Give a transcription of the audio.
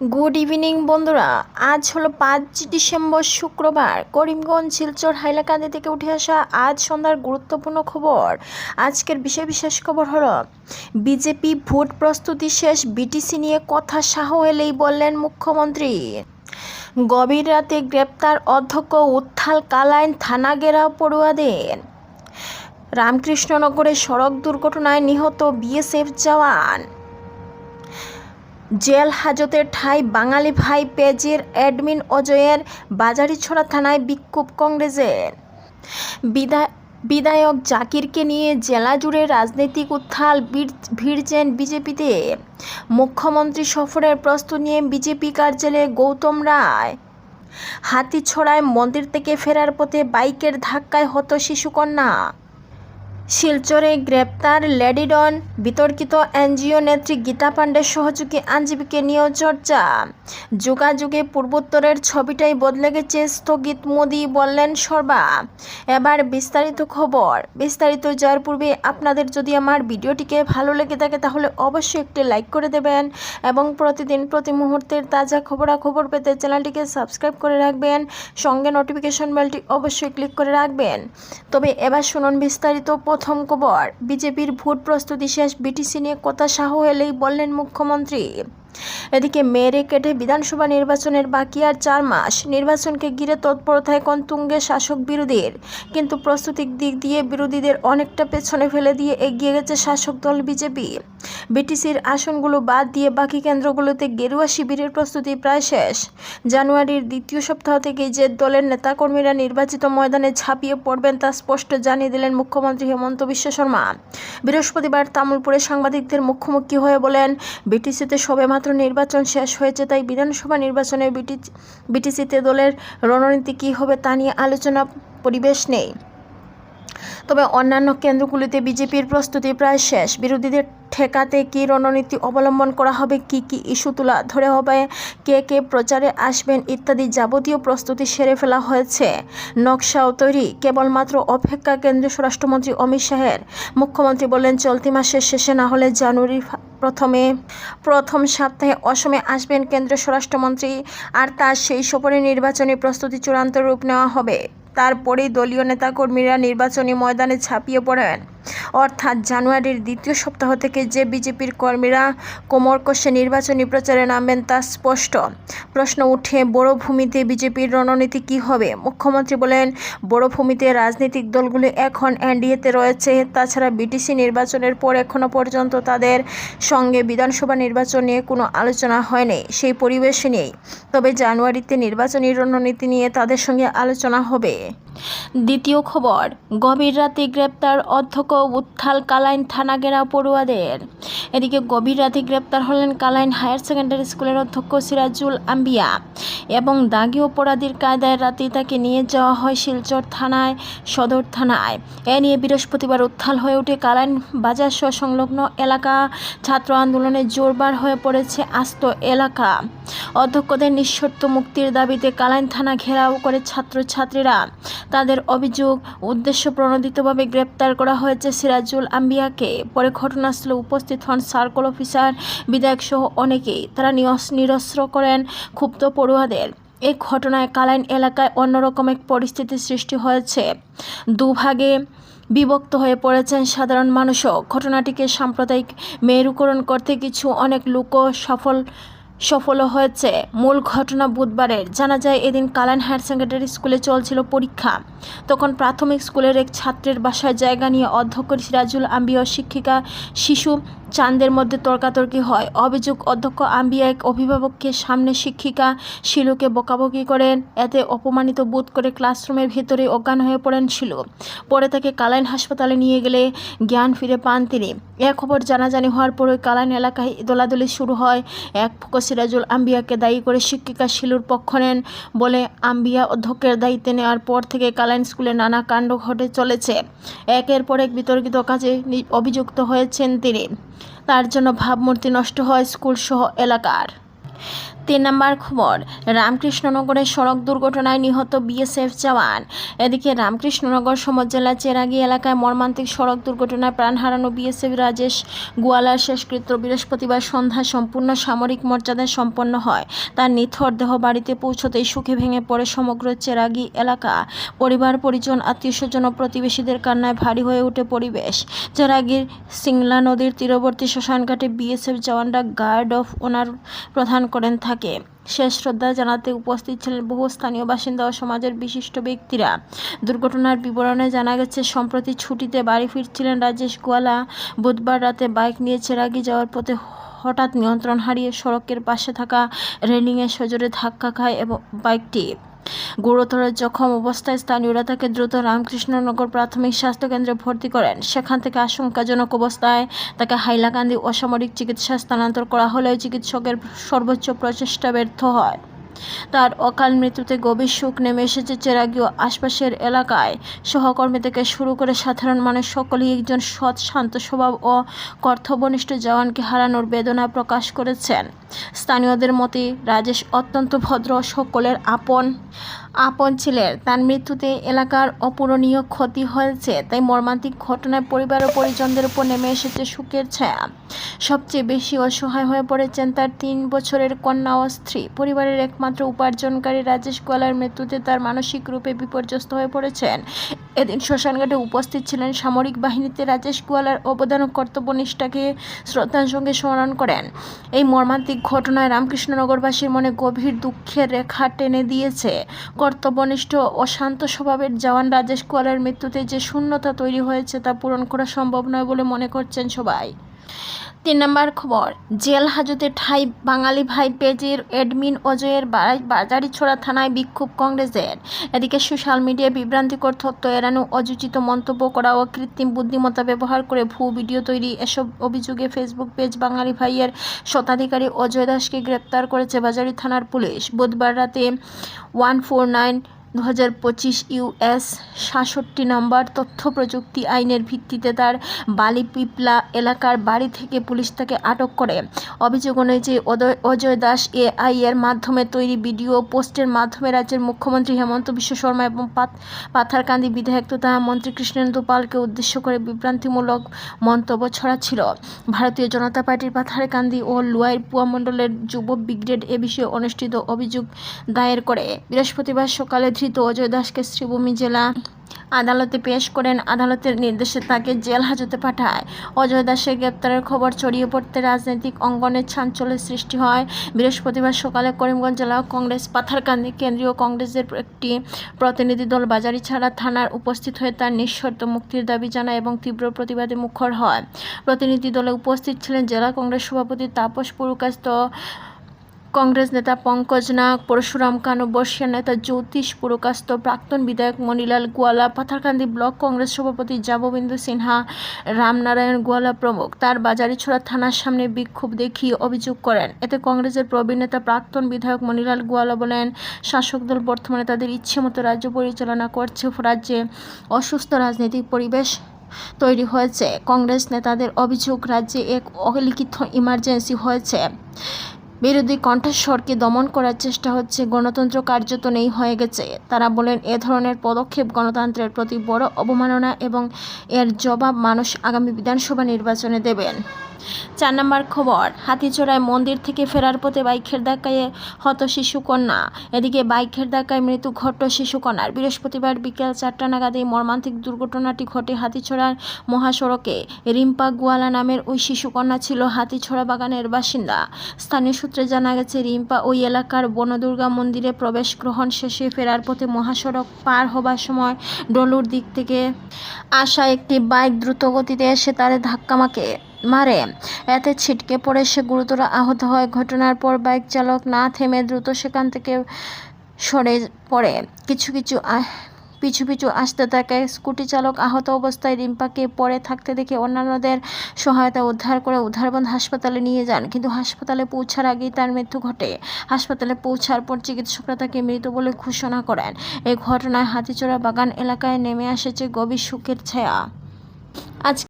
Good evening, বন্ধুরা। আজ হলো পাঁচ ডিসেম্বর, শুক্রবার। করিমগঞ্জ, শিলচর, হাইলাকান্দি থেকে উঠে আসা আজ সন্ধ্যার গুরুত্বপূর্ণ খবর। আজকের বিশেষ বিশেষ খবর হলো, বিজেপি ভোট প্রস্তুতি শেষ, বিটিসি নিয়ে কথা শাহ এলেই বললেন মুখ্যমন্ত্রী। গভীর রাতে গ্রেপ্তার অধ্যক্ষ উত্থাল কালাইন থানা ঘেরাও পড়ুয়াদের। রামকৃষ্ণনগরে সড়ক দুর্ঘটনায় নিহত বিএসএফ জওয়ান। জেল হাজতের ঠাঁই বাঙালি ভাই পেজের অ্যাডমিন অজয়ের বাজারিছড়া থানায় বিক্ষোভ কংগ্রেসের। বিদায় বিধায়ক জাকিরকে নিয়ে জেলা জুড়ে রাজনৈতিক উত্থাল ভিড়- ভিড়ছেন বিজেপিতে। মুখ্যমন্ত্রী সফরের প্রস্তুত নিয়ে বিজেপি কার্যালয়ে গৌতম রায়। হাতিছড়ায় মন্দির থেকে ফেরার পথে বাইকের ধাক্কায় হত শিশুকন্যা। শিলচরে গ্রেপ্তার লেডিডন বিতর্কিত এনজিও নেত্রী গীতা পাণ্ডের সহযোগী আইনজীবীকে নিয়েও চর্চা। যুগাযুগে পূর্বোত্তরের ছবিটাই বদলে গেছে, স্থগিত মোদি বললেন সর্বা। এবার বিস্তারিত খবর। বিস্তারিত যাওয়ার পূর্বে আপনাদের যদি আমার ভিডিওটিকে ভালো লেগে থাকে, তাহলে অবশ্যই একটি লাইক করে দেবেন এবং প্রতিদিন প্রতি মুহূর্তের তাজা খবরাখবর পেতে চ্যানেলটিকে সাবস্ক্রাইব করে রাখবেন। সঙ্গে নোটিফিকেশন বেলটি অবশ্যই ক্লিক করে রাখবেন। তবে এবার শুনুন বিস্তারিত প্রথম খবর বিজেপির ভোট প্রস্তুতি শেষ বিটিসি নিয়ে কথা শাহ এলেই বললেন মুখ্যমন্ত্রী। এদিকে মেরে কেটে বিধানসভা নির্বাচনের বাকি আর চার মাস নির্বাচনকে ঘিরে তৎপরতা এখন তুঙ্গে শাসক বিরোধীর। কিন্তু প্রস্তুতির দিক দিয়ে বিরোধীদের অনেকটা পেছনে ফেলে দিয়ে এগিয়ে গেছে শাসক দল বিজেপি। বিটিসির আসনগুলো বাদ দিয়ে বাকি কেন্দ্রগুলোতে গেরুয়া শিবিরের প্রস্তুতি প্রায় শেষ। জানুয়ারির দ্বিতীয় সপ্তাহ থেকে যে দলের নেতাকর্মীরা নির্বাচিত ময়দানে ঝাঁপিয়ে পড়বেন তা স্পষ্ট জানিয়ে দিলেন মুখ্যমন্ত্রী হেমন্ত বিশ্ব শর্মা। বৃহস্পতিবার তামুলপুরে সাংবাদিকদের মুখোমুখি হয়ে বলেন, বিটিসিতে সবেমাত্র নির্বাচন শেষ হয়েছে, তাই বিধানসভা নির্বাচনে বিটিসিতে দলের রণনীতি কী হবে তা নিয়ে আলোচনা, পরিবেশ নেই। তবে অন্যান্য কেন্দ্রগুলিতে বিজেপির প্রস্তুতি প্রায় শেষ। বিরোধীদের ঠেকাতে কী রণনীতি অবলম্বন করা হবে, কি কি ইস্যু তোলা ধরে হবে, কে কে প্রচারে আসবেন ইত্যাদি যাবতীয় প্রস্তুতি সেরে ফেলা হয়েছে। নকশাও তৈরি, কেবলমাত্র অপেক্ষা কেন্দ্রীয় স্বরাষ্ট্রমন্ত্রী অমিত শাহের। মুখ্যমন্ত্রী বললেন, চলতি মাসের শেষে না হলে জানুয়ারি প্রথমে, প্রথম সপ্তাহে অসমে আসবেন কেন্দ্রীয় স্বরাষ্ট্রমন্ত্রী, আর তার সেই সফরে নির্বাচনী প্রস্তুতি চূড়ান্ত রূপ নেওয়া হবে। তারপরেই দলীয় নেতাকর্মীরা নির্বাচনী ময়দানে ঝাঁপিয়ে পড়েন। অর্থাৎ জানুয়ারির দ্বিতীয় সপ্তাহ থেকে যে বিজেপির কর্মীরা কোমর কষে নির্বাচনী প্রচারে নামবেন তা স্পষ্ট। প্রশ্ন উঠে, বড় ভূমিতে বিজেপির রণনীতি কী হবে? মুখ্যমন্ত্রী বলেন, বড় ভূমিতে রাজনৈতিক দলগুলি এখন এনডিএতে রয়েছে। তাছাড়া বিটিসি নির্বাচনের পর এখনও পর্যন্ত তাদের সঙ্গে বিধানসভা নির্বাচন নিয়ে কোনো আলোচনা হয়নি, সেই পরিবেশ নেই। তবে জানুয়ারিতে নির্বাচনী রণনীতি নিয়ে তাদের সঙ্গে আলোচনা হবে। দ্বিতীয় খবর, গভীর রাতে গ্রেপ্তার অধ্যক্ষ উত্থাল কালাইন থানা ঘেরাও পড়ুয়াদের। এদিকে গভীর রাতে গ্রেপ্তার হলেন কালাইন হায়ার সেকেন্ডারি স্কুলের অধ্যক্ষ সিরাজুল আম্বিয়া এবং দাগি অপরাধীর কায়দায় রাতে তাকে নিয়ে যাওয়া হয় শিলচর থানায়, সদর থানায়। এ নিয়ে বৃহস্পতিবার উত্থাল হয়ে ওঠে কালাইন বাজার সহ সংলগ্ন এলাকা। ছাত্র আন্দোলনে জোরবার হয়ে পড়েছে আস্ত এলাকা। অধ্যক্ষদের নিঃশর্ত মুক্তির দাবিতে কালাইন থানা ঘেরাও করে ছাত্রছাত্রীরা তাদের অভিযোগ, উদ্দেশ্য প্রণোদিতভাবে গ্রেপ্তার করা হয়েছে। সিরাজুল আম্বিয়াকে। পরে ঘটনাস্থলে উপস্থিত হন সার্কল অফিসার, বিধায়ক সহ অনেকেই। তারা নিরস- নিরস্ত্র করেন ক্ষুব্ধ পড়ুয়াদের। এই ঘটনায় কালাইন এলাকায় অন্যরকম এক পরিস্থিতির সৃষ্টি হয়েছে। দুভাগে বিভক্ত হয়ে পড়েছেন সাধারণ মানুষও। ঘটনাটিকে সাম্প্রদায়িক মেরুকরণ করতে কিছু অনেক লোকও সফল সফলও হয়েছে। মূল ঘটনা বুধবারের জানা যায়, এদিন কালান হায়ার সেকেন্ডারি স্কুলে চলছিল পরীক্ষা। তখন প্রাথমিক স্কুলের এক ছাত্রের বাসায় জায়গা নিয়ে অধ্যক্ষ সিরাজুল আম্বিয় শিক্ষিকা শিশু চাঁদের মধ্যে তর্কাতর্কি হয়। অভিযোগ অধ্যক্ষ আম্বিয়া এক অভিভাবককে সামনে শিক্ষিকা শিলুকে বকাবকি করেন। এতে অপমানিত বোধ করে ক্লাসরুমের ভেতরে অজ্ঞান হয়ে পড়েন শিলু। পরে তাকে কালাইন হাসপাতালে নিয়ে গেলে জ্ঞান ফিরে পান তিনি। এ খবর জানাজানি হওয়ার পরে কালাইন এলাকায় দোলাদলি শুরু হয়। এক ফোকো সিরাজুল আম্বিয়াকে দায়ী করে শিক্ষিকা শিলুর পক্ষ নেন বলে আম্বিয়া অধ্যক্ষের দায়িত্বে নেওয়ার পর থেকে কালাইন স্কুলে নানা কাণ্ড ঘটে চলেছে। একের পর এক বিতর্কিত কাজে অভিযুক্ত হয়েছেন তিনি। তার জন্য ভাবমূর্তি নষ্ট হয় স্কুলসহ এলাকার। তিন নম্বর খবর রামকৃষ্ণনগরের সড়ক দুর্ঘটনায় নিহত বিএসএফ জওয়ান। এদিকে রামকৃষ্ণনগর সমর জেলার চেরাগি এলাকায় মর্মান্তিক সড়ক দুর্ঘটনায় প্রাণ হারানো বিএসএফ রাজেশ গোয়ালার শেষকৃত্য বৃহস্পতিবার সন্ধ্যা সম্পূর্ণ সামরিক মর্যাদায় সম্পন্ন হয়। তার নিথর দেহ বাড়িতে পৌঁছতেই সুখে ভেঙে পড়ে সমগ্র চেরাগি এলাকা। পরিবার, পরিজন, আত্মীয় স্বজন ও প্রতিবেশীদের কান্নায় ভারী হয়ে ওঠে পরিবেশ। চেরাগির সিংলা নদীর তীরবর্তী শ্মশানঘাটে বিএসএফ জওয়ানরা গার্ড অফ অনার প্রদান করেন থাকে শেষ শ্রদ্ধা জানাতে উপস্থিত ছিলেন বহু স্থানীয় বাসিন্দা ও সমাজের বিশিষ্ট ব্যক্তিরা। দুর্ঘটনার বিবরণে জানা গেছে, সম্প্রতি ছুটিতে বাড়ি ফিরছিলেন রাজেশ গোয়ালা। বুধবার রাতে বাইক নিয়ে চেরাগি যাওয়ার পথে হঠাৎ নিয়ন্ত্রণ হারিয়ে সড়কের পাশে থাকা রেলিংয়ে সজোরে ধাক্কা খায় এবং বাইকটি। গুরুতর জখম অবস্থায় স্থানীয়রা তাকে দ্রুত রামকৃষ্ণনগর প্রাথমিক স্বাস্থ্যকেন্দ্রে ভর্তি করেন। সেখান থেকে আশঙ্কাজনক অবস্থায় তাকে হাইলাকান্দি অসামরিক চিকিৎসা স্থানান্তর করা হলেও চিকিৎসকের সর্বোচ্চ প্রচেষ্টা ব্যর্থ হয়। তার অকাল মৃত্যুতে গভীর শোক নেমে এসেছে চেরাগি ও আশপাশের এলাকায়। সহকর্মী থেকে শুরু করে সাধারণ মানুষ সকলেই একজন সৎ, শান্ত স্বভাব ও কর্তব্যনিষ্ঠ জওয়ানকে হারানোর বেদনা প্রকাশ করেছেন। স্থানীয়দের মতে, রাজেশ অত্যন্ত ভদ্র, সকলের আপন আপন ছিলেন। তার মৃত্যুতে এলাকার অপূরণীয় ক্ষতি হয়েছে, তাই মর্মান্তিক ঘটনায় পরিবার ও পরিজনদের উপর নেমে এসেছে সুখের ছায়া। সবচেয়ে বেশি অসহায় হয়ে পড়েছেন তার তিন বছরের কন্যা ও স্ত্রী। পরিবারের একমাত্র উপার্জনকারী রাজেশ গোয়ালার মৃত্যুতে তার মানসিক রূপে বিপর্যস্ত হয়ে পড়েছেন। এদিন শ্মশানঘাটে উপস্থিত ছিলেন সামরিক বাহিনীতে রাজেশ গোয়ালার অবদান ও কর্তব্যনিষ্ঠাকে শ্রদ্ধার সঙ্গে স্মরণ করেন। এই মর্মান্তিক ঘটনায় রামকৃষ্ণনগরবাসীর মনে গভীর দুঃখের রেখা টেনে দিয়েছে। কর্তব্যনিষ্ঠ ও শান্ত স্বভাবের জওয়ান রাজেশ গোয়ালার মৃত্যুতে যে শূন্যতা তৈরি হয়েছে তা পূরণ করা সম্ভব নয় বলে মনে করছেন সবাই। তিন নম্বর খবর, জেল হাজতে ঠাই বাঙালি ভাই পেজের অ্যাডমিন অজয়ের বাজারিছড়া থানায় বিক্ষোভ কংগ্রেসের। এদিকে সোশ্যাল মিডিয়ায় বিভ্রান্তিকর তথ্য এড়ানো অযুচিত মন্তব্য করা ও কৃত্রিম বুদ্ধিমত্তা ব্যবহার করে ভুয়ো ভিডিও তৈরি এসব অভিযোগে ফেসবুক পেজ বাঙালি ভাইয়ের শতাধিকারী অজয় দাসকে গ্রেপ্তার করেছে বাজারি থানার পুলিশ। বুধবার রাতে ওয়ান ফোর নাইন দু হাজার পঁচিশ ইউএস সাতষট্টি নম্বর তথ্য প্রযুক্তি আইনের ভিত্তিতে তার বালিপিপলা এলাকার বাড়ি থেকে পুলিশ তাকে আটক করে। অভিযোগ অনুযায়ী অজয় দাস এআই এর মাধ্যমে তৈরি ভিডিও পোস্টের মাধ্যমে রাজ্যের মুখ্যমন্ত্রী হেমন্ত বিশ্ব শর্মা এবং পাথারকান্দি বিধায়ক তথা মন্ত্রী কৃষ্ণেন্দু পালকে উদ্দেশ্য করে বিভ্রান্তিমূলক মন্তব্য ছড়াচ্ছিল। ভারতীয় জনতা পার্টির পাথারকান্দি ও লুয়াইর পুয়া মণ্ডলের যুব ব্রিগেড এ বিষয়ে অনুষ্ঠিত অভিযোগ দায়ের করে। বৃহস্পতিবার সকালে ধৃত অজয় দাসকে শ্রীভূমি জেলা আদালতে পেশ করেন। আদালতের নির্দেশে তাকে জেল হাজতে পাঠায়। অজয় দাসের গ্রেপ্তারের খবর ছড়িয়ে পড়তে রাজনৈতিক অঙ্গনের চাঞ্চল্যের সৃষ্টি হয়। বৃহস্পতিবার সকালে করিমগঞ্জ জেলা কংগ্রেস পাথারকান্দি কেন্দ্রীয় কংগ্রেসের একটি প্রতিনিধি দল বাজারি ছাড়া থানার উপস্থিত হয়ে তার নিঃশর্ত মুক্তির দাবি জানায় এবং তীব্র প্রতিবাদে মুখর হয়। প্রতিনিধি দলে উপস্থিত ছিলেন জেলা কংগ্রেস সভাপতি তাপস পুরকাস্ত কংগ্রেস নেতা পঙ্কজ নাগ, পরশুরাম কানু বর্ষিয়া নেতা জ্যোতিষ পুরকাস্ত, প্রাক্তন বিধায়ক মণিলাল গোয়ালা, পাথারকান্দি ব্লক কংগ্রেস সভাপতি যাববিন্দু সিনহা, রামনারায়ণ গোয়ালা প্রমুখ। তার বাজারিছড়া থানার সামনে বিক্ষোভ দেখিয়ে অভিযোগ করেন। এতে কংগ্রেসের প্রবীণ নেতা, প্রাক্তন বিধায়ক মণিলাল গোয়ালা বলেন, শাসক দল বর্তমানে তাদের ইচ্ছে মতো রাজ্য পরিচালনা করছে রাজ্যে অসুস্থ রাজনৈতিক পরিবেশ তৈরি হয়েছে। কংগ্রেস নেতাদের অভিযোগ, রাজ্যে এক অলিখিত ইমার্জেন্সি হয়েছে। বিরোধী কণ্ঠস্বরকে দমন করার চেষ্টা হচ্ছে। গণতন্ত্র কার্যত নেই, হয়ে গেছে। তারা বলেন, এ ধরনের পদক্ষেপ গণতন্ত্রের প্রতি বড় অবমাননা এবং এর জবাব মানুষ আগামী বিধানসভা নির্বাচনে দেবেন। চার নম্বর খবর হাতিচড়ায় মন্দির থেকে ফেরার পথে বাইকের ধাক্কায় হত শিশুকন্যা। এদিকে বাইকের ধাক্কায় মৃত্যু ঘটল শিশুকন্যার। বৃহস্পতিবার বিকেল চারটা নাগাদ এই মর্মান্তিক দুর্ঘটনাটি ঘটে হাতিছড়ার মহাসড়কে। রিম্পা গোয়ালা নামের ওই শিশুকন্যা ছিল হাতিছড়া বাগানের বাসিন্দা। স্থানীয় সূত্রে জানা গেছে, রিম্পা ওই এলাকার বনদুর্গা মন্দিরে প্রবেশ গ্রহণ শেষে ফেরার পথে মহাসড়ক পার হবার সময় ডলুর দিক থেকে আসা একটি বাইক দ্রুত গতিতে এসে তারে ধাক্কা মাকে মারে। এতে ছিটকে পড়ে সে গুরুতর আহত হয়। ঘটনার পর বাইক চালক না থেমে দ্রুত সেখান থেকে সরে পড়ে। কিছু কিছু পিছু পিছু আসতে থাকে। স্কুটি চালক আহত অবস্থায় রিম্পাকে পড়ে থাকতে দেখে অন্যান্যদের সহায়তা উদ্ধার করে উদ্ধারবন্ধ হাসপাতালে নিয়ে যান। কিন্তু হাসপাতালে পৌঁছার আগেই তার মৃত্যু ঘটে। হাসপাতালে পৌঁছার পর চিকিৎসকরা তাকে মৃত বলে ঘোষণা করেন। এই ঘটনায় হাতিচড়া বাগান এলাকায় নেমে এসেছে গভীর শোকের ছায়া। আজ